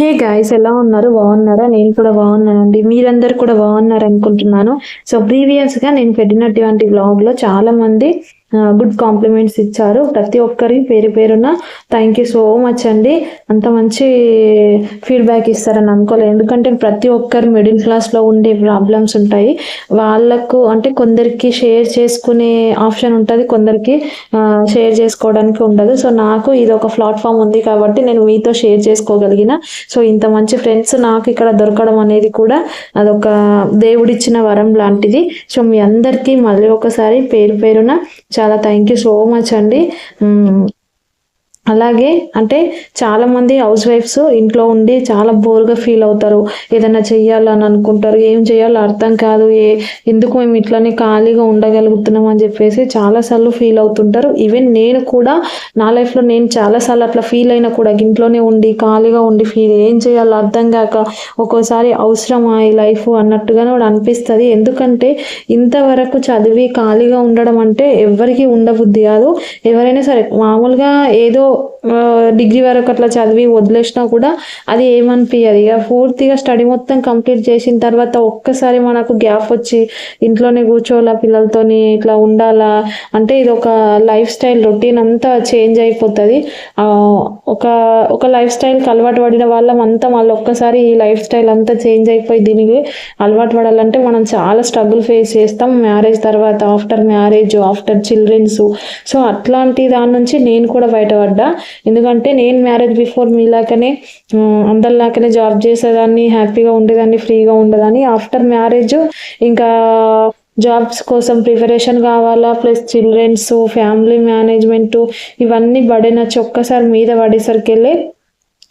Hey guys ఎలా ఉన్నారు? బాగున్నారా? నేను కూడా బాగున్నానండి. మీరందరు కూడా బాగున్నారు అనుకుంటున్నాను సో ప్రీవియస్గా నేను పెట్టినటువంటి వ్లాగ్లో చాలా మంది గుడ్ కాంప్లిమెంట్స్ ఇచ్చారు. ప్రతి ఒక్కరి పేరు పేరున థ్యాంక్ యూ సో మచ్ అండి. అంత మంచి ఫీడ్బ్యాక్ ఇస్తారని అనుకోలేదు. ఎందుకంటే ప్రతి ఒక్కరు మిడిల్ క్లాస్లో ఉండే ప్రాబ్లమ్స్ ఉంటాయి. వాళ్ళకు అంటే కొందరికి షేర్ చేసుకునే ఆప్షన్ ఉంటుంది కొందరికి షేర్ చేసుకోవడానికి ఉండదు. సో నాకు ఇది ఒక ప్లాట్ఫామ్ ఉంది కాబట్టి నేను మీతో షేర్ చేసుకోగలిగిన. సో ఇంత మంచి ఫ్రెండ్స్ నాకు ఇక్కడ దొరకడం అనేది కూడా అదొక దేవుడిచ్చిన వరం లాంటిది. సో మీ అందరికీ మళ్ళీ ఒకసారి పేరు పేరున చాలా థ్యాంక్ యూ సో మచ్ అండి. అలాగే అంటే చాలా మంది హౌస్ వైఫ్స్ ఇంట్లో ఉండి చాలా బోర్గా ఫీల్ అవుతారు. ఏదైనా చెయ్యాలని అనుకుంటారు. ఏం చేయాలో అర్థం కాదు. ఏ ఎందుకు మేము ఇట్లానే ఖాళీగా ఉండగలుగుతున్నాం అని చెప్పేసి చాలాసార్లు ఫీల్ అవుతుంటారు. ఈవెన్ నేను కూడా నా లైఫ్లో నేను చాలాసార్లు అట్లా ఫీల్ అయినా కూడా ఇంట్లోనే ఉండి ఖాళీగా ఉండి ఫీల్ ఏం చేయాలో అర్థం కాక ఒక్కోసారి అవసరమా ఈ లైఫ్ అన్నట్టుగానే కూడా అనిపిస్తుంది. ఎందుకంటే ఇంతవరకు చదివి ఖాళీగా ఉండడం అంటే ఎవరికి ఉండబుద్ధి కాదు. ఎవరైనా సరే మామూలుగా ఏదో డిగ్రీ వరకు అట్లా చదివి వదిలేసినా కూడా అది ఏమనిపించదు ఇక పూర్తిగా స్టడీ మొత్తం కంప్లీట్ చేసిన తర్వాత ఒక్కసారి మనకు గ్యాప్ వచ్చి ఇంట్లోనే కూర్చోవాలా పిల్లలతోని ఇట్లా ఉండాలా? అంటే ఇది ఒక లైఫ్ స్టైల్ రొటీన్ అంతా చేంజ్ అయిపోతుంది. ఒక ఒక లైఫ్ స్టైల్కి అలవాటు పడిన వాళ్ళం అంతా మళ్ళీ ఒక్కసారి ఈ లైఫ్ స్టైల్ అంతా చేంజ్ అయిపోయి దీనికి అలవాటు పడాలంటే మనం చాలా స్ట్రగుల్ ఫేస్ చేస్తాం. మ్యారేజ్ తర్వాత after marriage after childrens. So అట్లాంటి దాని నుంచి నేను కూడా బయటపడ్డా. ఎందుకంటే నేను మ్యారేజ్ బిఫోర్ మీలాగానే అందరిలాగానే జాబ్ చేసేదాన్ని హ్యాపీగా ఉండేదాన్ని ఫ్రీగా ఉండేదాన్ని. ఆఫ్టర్ మ్యారేజ్ ఇంకా జాబ్స్ కోసం ప్రిపరేషన్ కావాలా ప్లస్ చిల్డ్రన్స్ ఫ్యామిలీ మేనేజ్మెంట్ ఇవన్నీ బడిన ఒక్కసారి మీద పడేసరికి వెళ్ళి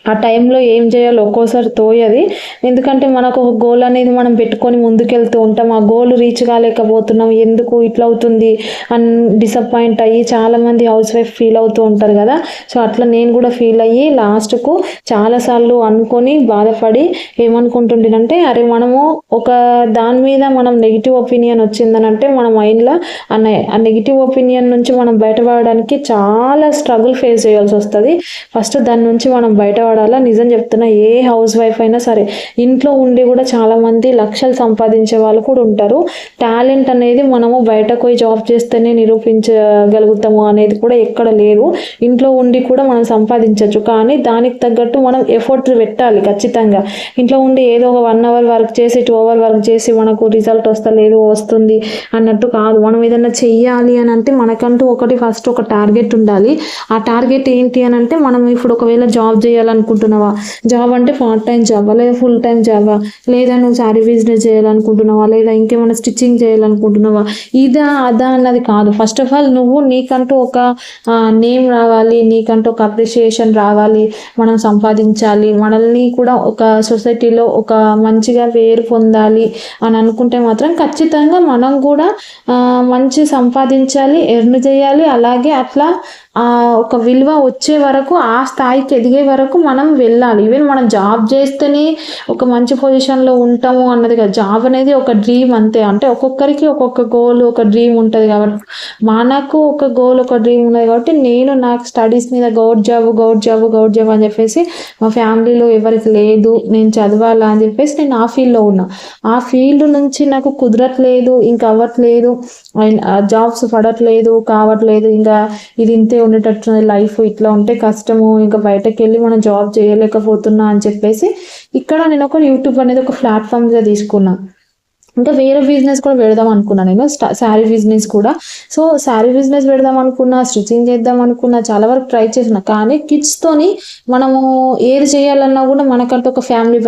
ఆ టైంలో ఏం చేయాలో ఒక్కోసారి తోయది. ఎందుకంటే మనకు ఒక గోల్ అనేది మనం పెట్టుకొని ముందుకెళ్తూ ఉంటాం. ఆ గోల్ రీచ్ కాలేకపోతున్నాం. ఎందుకు ఇట్లా అవుతుంది? అండ్ డిసప్పాయింట్ అయ్యి చాలామంది హౌస్ వైఫ్ ఫీల్ అవుతూ ఉంటారు కదా. సో అట్లా నేను కూడా ఫీల్ అయ్యి లాస్ట్కు చాలాసార్లు అనుకొని బాధపడి ఏమనుకుంటుండేనంటే అరే మనము ఒక దాని మీద మనం నెగిటివ్ ఒపీనియన్ వచ్చిందనంటే మన మైండ్లో ఆ నె- ఆ నెగిటివ్ ఒపీనియన్ నుంచి మనం బయటపడడానికి చాలా స్ట్రగుల్ ఫేస్ చేయాల్సి వస్తుంది. ఫస్ట్ దాని నుంచి మనం బయట బయటపడాలా నిజం చెప్తున్నా ఏ హౌస్ వైఫ్ అయినా సరే ఇంట్లో ఉండి కూడా చాలామంది లక్షలు సంపాదించే వాళ్ళు కూడా ఉంటారు. టాలెంట్ అనేది మనము బయటకు పోయి జాబ్ చేస్తేనే నిరూపించగలుగుతాము అనేది కూడా ఎక్కడ లేదు. ఇంట్లో ఉండి కూడా మనం సంపాదించవచ్చు కానీ దానికి తగ్గట్టు మనం ఎఫర్ట్ పెట్టాలి ఖచ్చితంగా. ఇంట్లో ఉండి ఏదో ఒక వన్ అవర్ వర్క్ చేసి టూ అవర్ వర్క్ చేసి మనకు రిజల్ట్ వస్తలేదు వస్తుంది అన్నట్టు కాదు. మనం ఏదైనా చెయ్యాలి అని అంటే మనకంటూ ఒకటి ఫస్ట్ ఒక టార్గెట్ ఉండాలి. ఆ టార్గెట్ ఏంటి అని అంటే మనం ఇప్పుడు ఒకవేళ జాబ్ చేయాలని చేయాలనుకుంటున్నావా? జాబ్ అంటే పార్ట్ టైం జాబా లేదా ఫుల్ టైం జాబా లేదా నువ్వు శారీ బిజినెస్ చేయాలనుకుంటున్నావా? లేదా ఇంకేమైనా స్టిచ్చింగ్ చేయాలనుకుంటున్నావా? ఇదా అదా అన్నది కాదు. ఫస్ట్ ఆఫ్ ఆల్ నువ్వు నీకంటూ ఒక నేమ్ రావాలి నీకంటూ ఒక అప్రిషియేషన్ రావాలి మనం సంపాదించాలి మనల్ని కూడా ఒక సొసైటీలో ఒక మంచిగా పేరు పొందాలి అని అనుకుంటే మాత్రం ఖచ్చితంగా మనం కూడా మంచి సంపాదించాలి ఎర్న్ చేయాలి అలాగే అట్లా ఒక విలువ వచ్చే వరకు ఆ స్థాయికి ఎదిగే వరకు మనం వెళ్ళాలి. ఈవెన్ మనం జాబ్ చేస్తేనే ఒక మంచి పొజిషన్లో ఉంటాము అన్నది కదా. జాబ్ అనేది ఒక డ్రీమ్ అంతే. అంటే ఒక్కొక్కరికి ఒక్కొక్క గోల్ ఒక డ్రీమ్ ఉంటుంది కాబట్టి. మనకు ఒక గోల్ ఒక డ్రీమ్ ఉన్నది కాబట్టి నేను నాకు స్టడీస్ మీద govt job govt job govt job అని చెప్పేసి మా ఫ్యామిలీలో ఎవరికి లేదు. నేను చదవాలా అని చెప్పేసి నేను ఆ ఫీల్డ్లో ఉన్నా. ఆ ఫీల్డ్ నుంచి నాకు కుదరట్లేదు ఇంకా అవ్వట్లేదు. జాబ్స్ పడట్లేదు కావట్లేదు. ఇంకా ఇది ఇంతే ఉండేటట్టు లైఫ్ ఇట్లా ఉంటే కష్టము. ఇంకా బయటకు వెళ్ళి మనం జాబ్ చేయలేకపోతున్నా అని చెప్పేసి ఇక్కడ నేను ఒక యూట్యూబ్ అనేది ఒక ప్లాట్ఫామ్గా తీసుకున్నాను ఇంకా వేరే బిజినెస్ కూడా పెడదాం అనుకున్నా నేను. శారీ బిజినెస్ కూడా. సో శారీ బిజినెస్ పెడదాం అనుకున్నా స్టిచ్చింగ్ చేద్దాం అనుకున్నా చాలా వరకు ట్రై చేసిన కానీ కిడ్స్తోని తోని మనము ఏది చేయాలన్నా కూడా మనకంటే ఒక ఫ్యామిలీ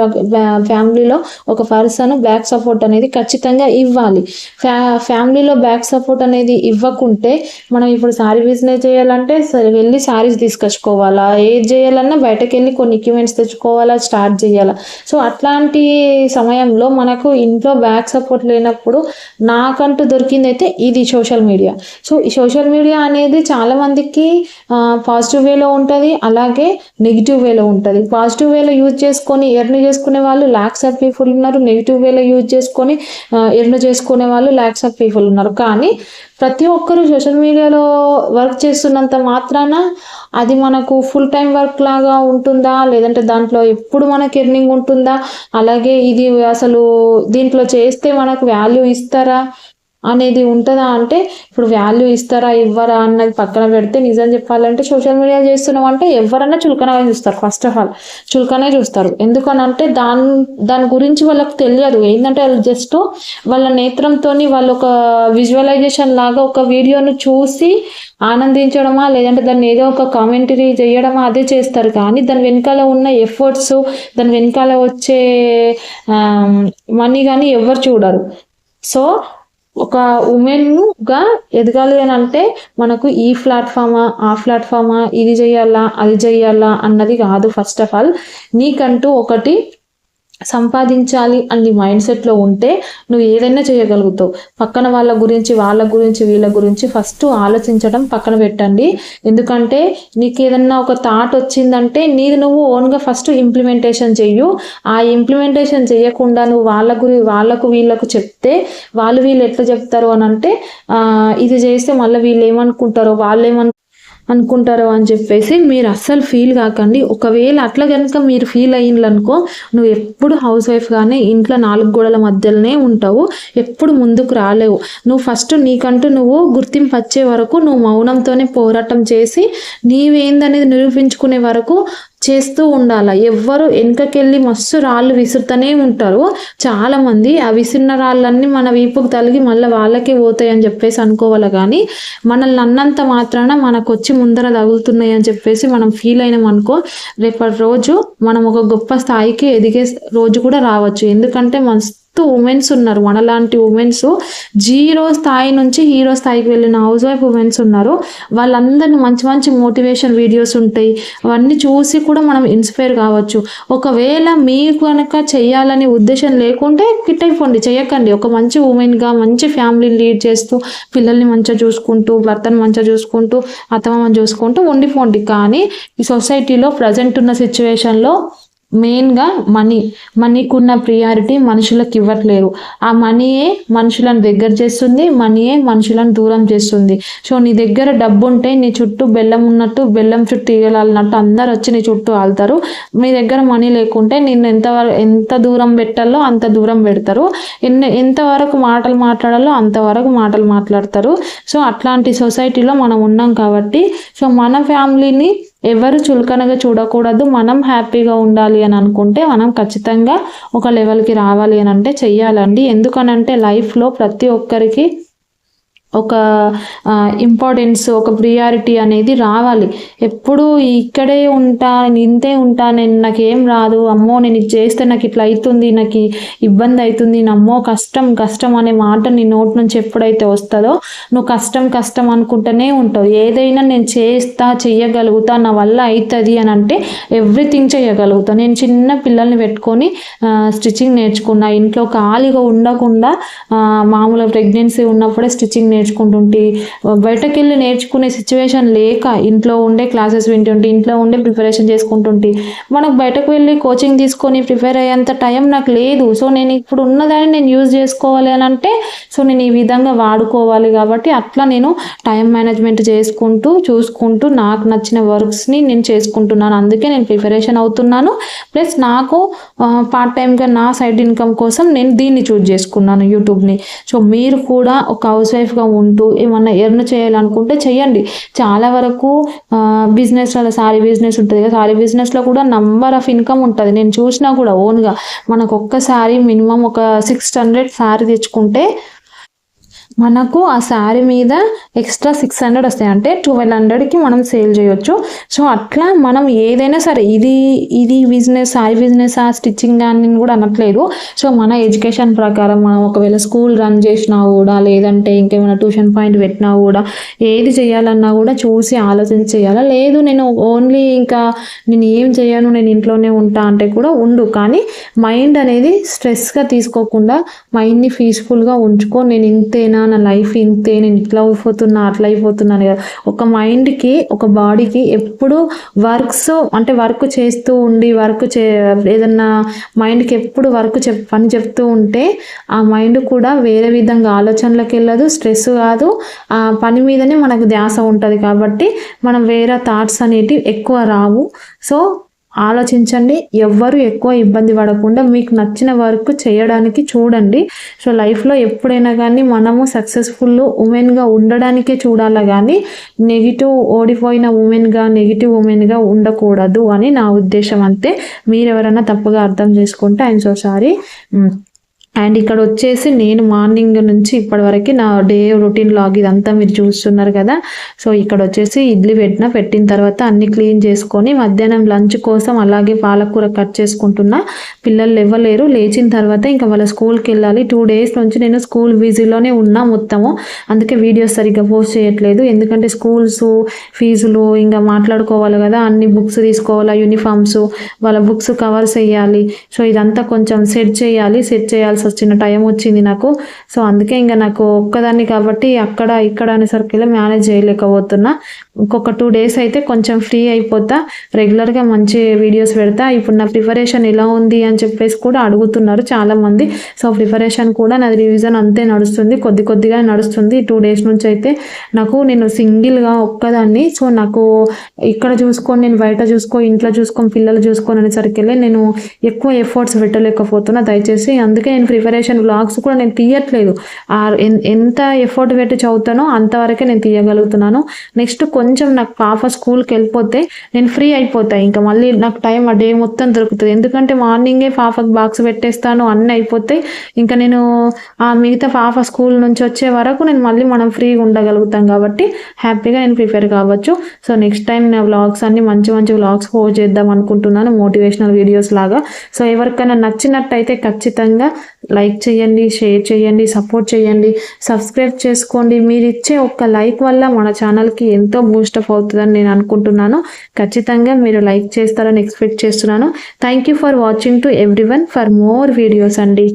ఫ్యామిలీలో ఒక పర్సన్ బ్యాక్ సపోర్ట్ అనేది ఖచ్చితంగా ఇవ్వాలి. ఫ్యా ఫ్యామిలీలో బ్యాక్ సపోర్ట్ అనేది ఇవ్వకుంటే మనం ఇప్పుడు శారీ బిజినెస్ చేయాలంటే సరే వెళ్ళి శారీస్ తీసుకొచ్చుకోవాలా? ఏది చేయాలన్నా బయటకు వెళ్ళి కొన్ని ఎక్విప్మెంట్స్ తెచ్చుకోవాలా స్టార్ట్ చేయాలా? సో అట్లాంటి సమయంలో మనకు ఇంట్లో బ్యాక్ సపోర్ట్ లేనప్పుడు నాకంటూ దొరికింది అయితే ఇది సోషల్ మీడియా సో ఈ సోషల్ మీడియా అనేది చాలా మందికి పాజిటివ్ వేలో ఉంటుంది అలాగే నెగిటివ్ వేలో ఉంటుంది. పాజిటివ్ వేలో యూజ్ చేసుకొని ఎర్న్ చేసుకునే వాళ్ళు ల్యాక్స్ ఆఫ్ పీపుల్ ఉన్నారు. నెగిటివ్ వేలో యూజ్ చేసుకొని ఎర్న్ చేసుకునే వాళ్ళు ల్యాక్స్ ఆఫ్ పీపుల్ ఉన్నారు. కానీ ప్రతి ఒక్కరు సోషల్ మీడియాలో వర్క్ చేస్తున్నంత మాత్రాన అది మనకు ఫుల్ టైం వర్క్ లాగా ఉంటుందా? లేదంటే దాంట్లో ఎప్పుడు మనకి ఎర్నింగ్ ఉంటుందా? అలాగే ఇది అసలు దీంట్లో చేస్తే మనకు వాల్యూ ఇస్తారా? అనేది ఉంటుందా అంటే ఇప్పుడు వాల్యూ ఇస్తారా ఇవ్వరా అన్నది పక్కన పెడితే నిజం చెప్పాలంటే సోషల్ మీడియా చేస్తున్నాం అంటే ఎవరన్నా చులకనగా చూస్తారు ఫస్ట్ ఆఫ్ ఆల్ చులకనే చూస్తారు. ఎందుకనంటే దాని దాని గురించి వాళ్ళకి తెలియదు. ఏంటంటే వాళ్ళు జస్ట్ వాళ్ళ నేత్రంతో వాళ్ళు ఒక విజువలైజేషన్ లాగా ఒక వీడియోను చూసి ఆనందించడమా లేదంటే దాన్ని ఏదో ఒక కామెంటరీ చేయడమా అదే చేస్తారు. కానీ దాని వెనకాల ఉన్న ఎఫర్ట్స్ దాని వెనకాల వచ్చే మనీ కానీ ఎవరు చూడరు. సో ఒక ఉమెన్గా ఎదగాలి అని అంటే మనకు ఈ ప్లాట్ఫామా ఆ ప్లాట్ఫామా ఇది చేయాలా అది చేయాలా అన్నది కాదు ఫస్ట్ ఆఫ్ ఆల్ నీకంటూ ఒకటి సంపాదించాలి అని మైండ్ సెట్లో ఉంటే నువ్వు ఏదైనా చేయగలుగుతావు. పక్కన వాళ్ళ గురించి వాళ్ళ గురించి వీళ్ళ గురించి ఫస్ట్ ఆలోచించడం పక్కన పెట్టండి. ఎందుకంటే నీకు ఏదన్నా ఒక థాట్ వచ్చిందంటే నీది నువ్వు ఓన్గా ఫస్ట్ ఇంప్లిమెంటేషన్ చెయ్యు. ఆ ఇంప్లిమెంటేషన్ చేయకుండా నువ్వు వాళ్ళ గురి వాళ్ళకు వీళ్ళకు చెప్తే వాళ్ళు వీళ్ళు ఎట్లా చెప్తారు అని అంటే ఇది చేస్తే మళ్ళీ వీళ్ళు ఏమనుకుంటారో వాళ్ళు ఏమను అనుకుంటారో అని చెప్పేసి మీరు అస్సలు ఫీల్ కాకండి. ఒకవేళ అట్లా కనుక మీరు ఫీల్ అయ్యిందనుకో నువ్వు ఎప్పుడు హౌస్ వైఫ్గానే ఇంట్లో నాలుగు గోడల మధ్యలోనే ఉంటావు. ఎప్పుడు ముందుకు రాలేవు. నువ్వు ఫస్ట్ నీకంటూ నువ్వు గుర్తింపు వచ్చే వరకు నువ్వు మౌనంతోనే పోరాటం చేసి నీవేందనేది నిరూపించుకునే వరకు చేస్తూ ఉండాలి. ఎవ్వరు వెనకకెళ్ళి మస్తు రాళ్ళు విసురుతూనే ఉంటారు. చాలామంది ఆ విసిరిన రాళ్ళన్నీ మన వీపుకు తలిగి మళ్ళీ వాళ్ళకే పోతాయి అని చెప్పేసి అనుకోవాలి కానీ మనల్ని అన్నంత మాత్రాన మనకు వచ్చి ముందర తగులుతున్నాయి అని చెప్పేసి మనం ఫీల్ అయినాం అనుకో రేపటి రోజు మనం ఒక గొప్ప స్థాయికి ఎదిగే రోజు కూడా రావచ్చు. ఎందుకంటే మస్తు ఉమెన్స్ ఉన్నారు. మనలాంటి ఉమెన్స్ జీరో స్థాయి నుంచి హీరో స్థాయికి వెళ్ళిన హౌస్ వైఫ్ ఉమెన్స్ ఉన్నారు. వాళ్ళందరినీ మంచి మంచి మోటివేషన్ వీడియోస్ ఉంటాయి. అవన్నీ చూసి కూడా మనం ఇన్స్పైర్ కావచ్చు. ఒకవేళ మీకు కనుక చేయాలని ఉద్దేశం లేకుంటే కిట్ అయిపోండి. చేయకండి. ఒక మంచి ఉమెన్గా మంచి ఫ్యామిలీని లీడ్ చేస్తూ పిల్లల్ని మంచిగా చూసుకుంటూ భర్తను మంచిగా చూసుకుంటూ అత్తమామని చూసుకుంటూ ఉండిపోండి. కానీ ఈ సొసైటీలో ప్రజెంట్ ఉన్న సిచ్యువేషన్లో మెయిన్గా మనీ మనీకి ఉన్న ప్రియారిటీ మనుషులకు ఇవ్వట్లేరు ఆ మనీయే మనుషులను దగ్గర చేస్తుంది మనీయే మనుషులను దూరం చేస్తుంది. సో నీ దగ్గర డబ్బు ఉంటే నీ చుట్టూ బెల్లం ఉన్నట్టు బెల్లం చుట్టూ ఈగలాలినట్టు అందరు వచ్చి నీ చుట్టూ ఆలుతారు మీ దగ్గర మనీ లేకుంటే నిన్ను ఎంత ఎంత దూరం పెట్టాలో అంత దూరం పెడతారు. ఎన్ని ఎంతవరకు మాటలు మాట్లాడాలో అంతవరకు మాటలు మాట్లాడతారు. సో అట్లాంటి సొసైటీలో మనం ఉన్నాం కాబట్టి సో మన ఫ్యామిలీని ఎవరు చులకనగా చూడకూడదు. మనం హ్యాపీగా ఉండాలి అని అనుకుంటే మనం ఖచ్చితంగా ఒక లెవెల్కి రావాలి అని అంటే చెయ్యాలండి. ఎందుకనంటే లైఫ్లో ప్రతి ఒక్కరికి ఒక ఇంపార్టెన్స్ ఒక ప్రియారిటీ అనేది రావాలి. ఎప్పుడు ఇక్కడే ఉంటా ఇంతే ఉంటా నేను నాకేం రాదు. అమ్మో నేను ఇది చేస్తే నాకు ఇట్లా అవుతుంది నాకు ఇబ్బంది అవుతుంది నమ్మో కష్టం కష్టం అనే మాట నీ నోటి నుంచి ఎప్పుడైతే వస్తుందో నువ్వు కష్టం కష్టం అనుకుంటూనే ఉంటావు. ఏదైనా నేను చేస్తా చెయ్యగలుగుతా నా వల్ల అవుతుంది అని అంటే ఎవ్రీథింగ్ చేయగలుగుతా నేను చిన్న పిల్లల్ని పెట్టుకొని స్టిచ్చింగ్ నేర్చుకున్నా. ఇంట్లో ఖాళీగా ఉండకుండా మామూలుగా ప్రెగ్నెన్సీ ఉన్నప్పుడే స్టిచ్చింగ్ నేర్చుకుంటుంటే బయటకు వెళ్ళి నేర్చుకునే సిచ్యువేషన్ లేక ఇంట్లో ఉండే క్లాసెస్ వింటుంటే ఇంట్లో ఉండే ప్రిపరేషన్ చేసుకుంటుంటే మనకు బయటకు వెళ్ళి కోచింగ్ తీసుకొని ప్రిపేర్ అయ్యేంత టైం నాకు లేదు. సో నేను ఇప్పుడు ఉన్నదాన్ని నేను యూజ్ చేసుకోవాలి అని అంటే సో నేను ఈ విధంగా వాడుకోవాలి కాబట్టి అట్లా నేను టైం మేనేజ్మెంట్ చేసుకుంటూ చూసుకుంటూ నాకు నచ్చిన వర్క్స్ని నేను చేసుకుంటున్నాను. అందుకే నేను ప్రిపరేషన్ అవుతున్నాను. ప్లస్ నాకు పార్ట్ టైంగా నా సైడ్ ఇన్కమ్ కోసం నేను దీన్ని చూజ్ చేసుకున్నాను యూట్యూబ్ని సో మీరు కూడా ఒక హౌస్ వైఫ్గా ఉంటూ ఏమన్నా ఎర్న్ చేయాలనుకుంటే చేయండి చాలా వరకు బిజినెస్లలో సారీ బిజినెస్ ఉంటుంది కదా సారీ బిజినెస్లో కూడా నంబర్ ఆఫ్ ఇన్కమ్ ఉంటుంది. నేను చూసినా కూడా ఓన్గా మనకు ఒక్కసారి మినిమం ఒక సిక్స్ హండ్రెడ్ సారీ తెచ్చుకుంటే మనకు ఆ శారీ మీద ఎక్స్ట్రా సిక్స్ హండ్రెడ్ వస్తాయి. అంటే ట్వెల్వ్ హండ్రెడ్కి మనం సేల్ చేయొచ్చు. సో అట్లా మనం ఏదైనా సరే ఇది ఇది బిజినెస్ శారీ బిజినెస్ ఆ స్టిచ్చింగ్ అని కూడా అనట్లేదు. సో మన ఎడ్యుకేషన్ ప్రకారం మనం ఒకవేళ స్కూల్ రన్ చేసినా కూడా లేదంటే ఇంకేమైనా ట్యూషన్ పాయింట్ పెట్టినా కూడా ఏది చేయాలన్నా కూడా చూసి ఆలోచించి చేయాలా? లేదు నేను ఓన్లీ ఇంకా నేను ఏం చేయను నేను ఇంట్లోనే ఉంటా అంటే కూడా ఉండు. కానీ మైండ్ అనేది స్ట్రెస్గా తీసుకోకుండా మైండ్ని పీస్ఫుల్గా ఉంచుకో. నేను ఇంతేనా నా లైఫ్ ఇంతే నేను ఇట్లా అయిపోతున్నా అట్లా అయిపోతున్నాను కదా. ఒక మైండ్కి ఒక బాడీకి ఎప్పుడు వర్క్స్ అంటే వర్క్ చేస్తూ ఉండి వర్క్ చే ఏదన్నా మైండ్కి ఎప్పుడు వర్క్ చెప్ పని చెప్తూ ఉంటే ఆ మైండ్ కూడా వేరే విధంగా ఆలోచనలకు వెళ్ళదు స్ట్రెస్ కాదు. ఆ పని మీదనే మనకు ధ్యాస ఉంటుంది కాబట్టి మనం వేరే థాట్స్ అనేటివి ఎక్కువ రావు. సో ఆలోచించండి. ఎవ్వరు ఎక్కువ ఇబ్బంది పడకుండా మీకు నచ్చిన వర్క్ చేయడానికి చూడండి. సో లైఫ్లో ఎప్పుడైనా కానీ మనము సక్సెస్ఫుల్ ఉమెన్గా ఉండడానికే చూడాలా కానీ నెగిటివ్ ఓడిపోయిన ఉమెన్గా నెగిటివ్ ఉమెన్గా ఉండకూడదు అని నా ఉద్దేశం అంతే. మీరెవరైనా తప్పుగా అర్థం చేసుకుంటే ఐఎమ్ సో సారీ. అండ్ ఇక్కడ వచ్చేసి నేను మార్నింగ్ నుంచి ఇప్పటివరకు నా డే రొటీన్ లాగ్ ఇదంతా మీరు చూస్తున్నారు కదా. సో ఇక్కడ వచ్చేసి ఇడ్లీ పెట్టిన పెట్టిన తర్వాత అన్ని క్లీన్ చేసుకొని మధ్యాహ్నం లంచ్ కోసం అలాగే పాలకూర కట్ చేసుకుంటున్నా. పిల్లలు ఇవ్వలేరు లేచిన తర్వాత ఇంకా వాళ్ళ స్కూల్కి వెళ్ళాలి. టూ డేస్ నుంచి నేను స్కూల్ బిజీలోనే ఉన్నా మొత్తము. అందుకే వీడియోస్ సరిగ్గా పోస్ట్ చేయట్లేదు. ఎందుకంటే స్కూల్స్ ఫీజులు ఇంకా మాట్లాడుకోవాలి కదా. అన్ని బుక్స్ తీసుకోవాలా యూనిఫామ్స్ వాళ్ళ బుక్స్ కవర్స్ వేయాలి. సో ఇదంతా కొంచెం సెట్ చేయాలి. సెట్ చేయాల్సి వచ్చిన టైం వచ్చింది నాకు. సో అందుకే ఇంకా నాకు ఒక్కదాన్ని కాబట్టి అక్కడ ఇక్కడ అనేసరికి మేనేజ్ చేయలేకపోతున్నా. ఇంకొక టూ డేస్ అయితే కొంచెం ఫ్రీ అయిపోతా. రెగ్యులర్గా మంచి వీడియోస్ పెడతా. ఇప్పుడు నా ప్రిపరేషన్ ఎలా ఉంది అని చెప్పేసి కూడా అడుగుతున్నారు చాలామంది. సో ప్రిపరేషన్ కూడా నాది రివిజన్ అంతే నడుస్తుంది. కొద్ది కొద్దిగా నడుస్తుంది. టూ డేస్ నుంచి అయితే నాకు నేను సింగిల్గా ఒక్కదాన్ని. సో నాకు ఇక్కడ చూసుకొని నేను బయట చూసుకో ఇంట్లో చూసుకొని పిల్లలు చూసుకొని అనేసరికి నేను ఎక్కువ ఎఫర్ట్స్ పెట్టలేకపోతున్నా దయచేసి. అందుకే నేను ప్రిపరేషన్ వ్లాగ్స్ కూడా నేను తీయట్లేదు. ఎంత ఎఫర్ట్ పెట్టి చదువుతానో అంతవరకే నేను తీయగలుగుతున్నాను. నెక్స్ట్ కొంచెం నాకు పాప స్కూల్కి వెళ్ళిపోతే నేను ఫ్రీ అయిపోతాయి ఇంకా మళ్ళీ నాకు టైం ఆ డే మొత్తం దొరుకుతుంది. ఎందుకంటే మార్నింగే పాపకు బాక్స్ పెట్టేస్తాను అన్నీ అయిపోతాయి ఇంకా నేను ఆ మిగతా పాప స్కూల్ నుంచి వచ్చే వరకు నేను మళ్ళీ మనం ఫ్రీగా ఉండగలుగుతాం కాబట్టి హ్యాపీగా నేను ప్రిపేర్ కావచ్చు. సో నెక్స్ట్ టైం నా వ్లాగ్స్ అన్ని మంచి మంచి వ్లాగ్స్ పోస్ట్ చేద్దాం అనుకుంటున్నాను. మోటివేషనల్ వీడియోస్ లాగా. సో ఎవరికైనా నచ్చినట్టయితే ఖచ్చితంగా లైక్ చేయండి షేర్ చేయండి సపోర్ట్ చేయండి సబ్స్క్రైబ్ చేసుకోండి. మీరు ఇచ్చే ఒక్క లైక్ వల్ల మన ఛానల్కి ఎంతో బూస్టప్ అవుతుందని నేను అనుకుంటున్నాను. ఖచ్చితంగా మీరు లైక్ చేస్తారని ఎక్స్పెక్ట్ చేస్తున్నాను. Thank you for watching to everyone for more videos అండి.